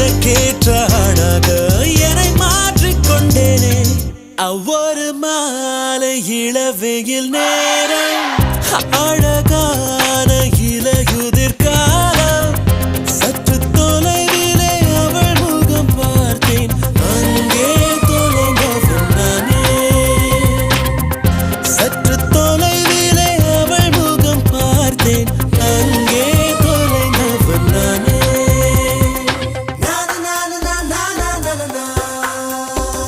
உனக்கேற்ற ஆணாக என்னை மாற்றிக்கொண்டேனே. அவ்வொரு மாலை இளவெயில் நேரம் அழகான இலையுதிர் காலம். சற்று தொலைவிலே அவள் முகம் பார்த்தேன் அங்கே தொலைங்கவும் சற்று தொலைவிலே அவள் முகம் பார்த்தேன் அங்கே